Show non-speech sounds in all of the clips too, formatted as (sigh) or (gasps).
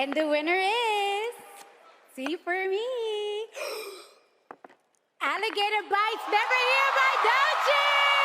And the winner is see for me. (gasps) Alligator Bites, never here by Doji!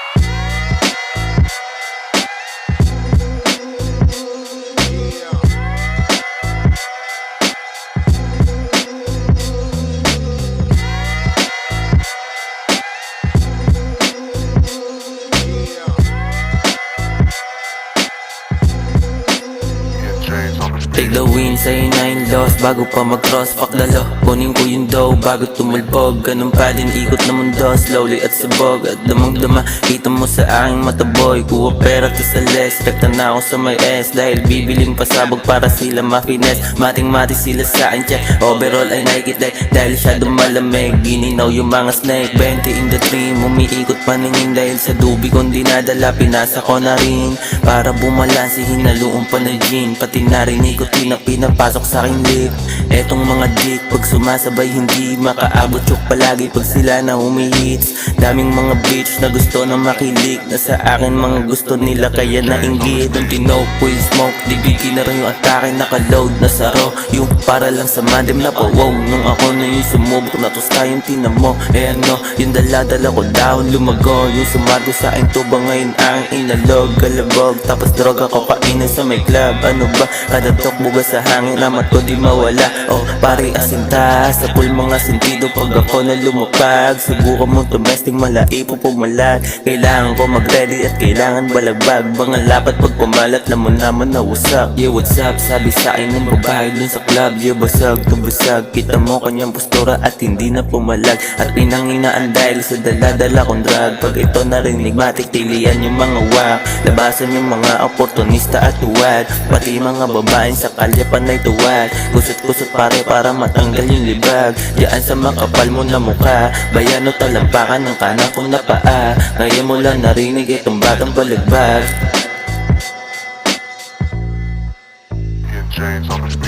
Take the win sa inayong loss Bago pa mag-cross, fuck lalo Kunin ko yung dough bago tumulbog. Ganun pa din ikot na mundo Slowly at sabog. At damang dama Kita mo sa aking mata boy. Kuha pera to sa less Rekta na ako sa may S. Dahil bibiling pasabog para sila ma-finesse. Mating mati sila sa akin check. Overall ay nakikita Dahil siya dumalamig. Gininaw yung mga snake. 20 in the dream Umiikot paningin dahil sa dubi kong dinadala Pinasa ko na rin. Para bumalansi hinaluan pa na Pati narinig ko tinang pinapasok sa aking lip. Etong mga dick Pag sumasabay hindi makaabot. Chok palagi Pag sila na humihits. Daming mga bitch na gusto na makilig Na sa akin. Mga gusto nila kaya nainggit know full smoke Digigi na rin yung atake. Nakaload na saro Yung para lang sa madem na po Wow Nung ako na yung sumubok na tosta yung tina mo Eh ano Yung dala-dala ko down lumago. Yung sumago sa aking tuba ngayon ang inalog Kalabog. Tapos droga ko kainin sa may club. Ano ba Kada bugas sa hangin Lamat ko di mawala. Oh pare asinta Sa pool mga sentido. Pag ako na lumapag Subukan mo domestic malaipo pumalat Kailangan ko mag-ready at kailangan balagbag Mga lapat pag pumalat Lamon naman na wasak. Yeah what's up? Sabi sa akin ng babae dun sa club. Yeah basag to basag. Kita mo kanyang postura at hindi na pumalag. At pinanginaan dahil sa dala-dala kong drug. Pag ito narinig matik tilian yung mga wak. Labasan yung mga oportunista at tuwad. Pati mga babaeng kalye panay tuwad Kusot-kusot pare para matanggal yung libag. Diyan sa makapal mo na mukha. Bayano talampakan ng kanan kong napaa. Ngayon mo lang narinig itong batang balagbag James on the.